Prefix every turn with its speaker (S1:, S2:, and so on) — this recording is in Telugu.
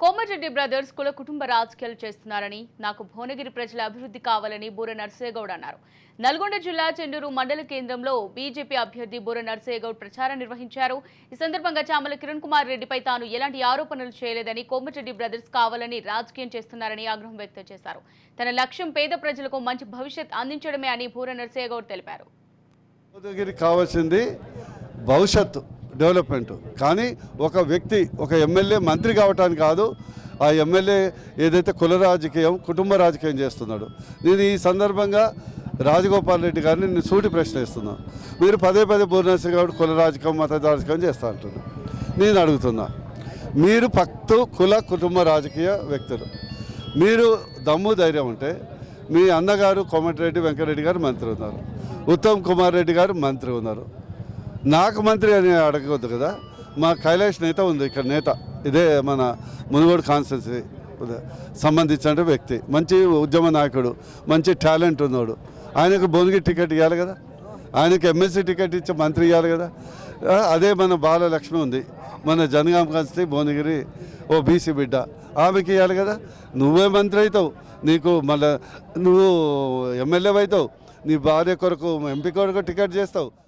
S1: కోమటిరెడ్డి బ్రదర్స్ కుల కుటుంబ రాజకీయాలు చేస్తున్నారని నాకు భువనగిరి ప్రజల అభివృద్ధి కావాలని బూర నర్సేగౌడ్ అన్నారు. నల్గొండ జిల్లా చెండూరు మండల కేంద్రంలో బీజేపీ అభ్యర్థి బూర నర్సేగౌడ్ ప్రచారం నిర్వహించారు. ఈ సందర్భంగా చామల కిరణ్ కుమార్ రెడ్డిపై తాను ఎలాంటి ఆరోపణలు చేయలేదని కోమటిరెడ్డి బ్రదర్స్ కావాలని రాజకీయం చేస్తున్నారని ఆగ్రహం వ్యక్తం చేశారు. తన లక్ష్యం పేద ప్రజలకు మంచి భవిష్యత్ అందించడమే అని బూర నర్సేగౌడ్ తెలిపారు.
S2: కావాల్సింది భవిష్యత్తు. డెవలప్మెంట్. కానీ ఒక వ్యక్తి ఒక ఎమ్మెల్యే మంత్రి కావటానికి కాదు ఆ ఎమ్మెల్యే ఏదైతే కుల రాజకీయం కుటుంబ రాజకీయం చేస్తున్నాడు. నేను ఈ సందర్భంగా రాజగోపాల్ రెడ్డి గారిని నేను సూటి ప్రశ్న ఇస్తున్నాను మీరు పదే పదే పూర్ణేశ్వర గౌడ్ కుల రాజకీయం మత రాజకీయం చేస్తా నేను అడుగుతున్నా మీరు పక్తు కుల కుటుంబ రాజకీయ వ్యక్తులు. మీరు దమ్ము ధైర్యం ఉంటే మీ అన్నగారు కోమటిరెడ్డి వెంకరెడ్డి గారు మంత్రి ఉన్నారు. ఉత్తమ్ కుమార్ రెడ్డి గారు మంత్రి ఉన్నారు. నాకు మంత్రి అని అడగవద్దు కదా. మా కైలాష్ నేత ఉంది ఇక్కడ నేత. ఇదే మన మునుగోడు కాన్స్టిట్యున్సీ సంబంధించిన వ్యక్తి. మంచి ఉద్యమ నాయకుడు మంచి టాలెంట్ ఉన్నాడు. ఆయనకు భువనగిరి టికెట్ ఇవ్వాలి కదా. ఆయనకు ఎమ్మెల్సీ టికెట్ ఇచ్చి మంత్రి ఇవ్వాలి కదా. అదే మన బాలలక్ష్మి ఉంది. మన జనగాం కాన్స్టి భువనగిరి ఓ బీసీ బిడ్డ. ఆమెకి ఇవ్వాలి కదా. నువ్వే మంత్రి అవుతావు. నీకు మళ్ళీ నువ్వు ఎమ్మెల్యే అవుతావు. నీ భార్య కొరకు ఎంపీ కొరకు టికెట్ చేస్తావు.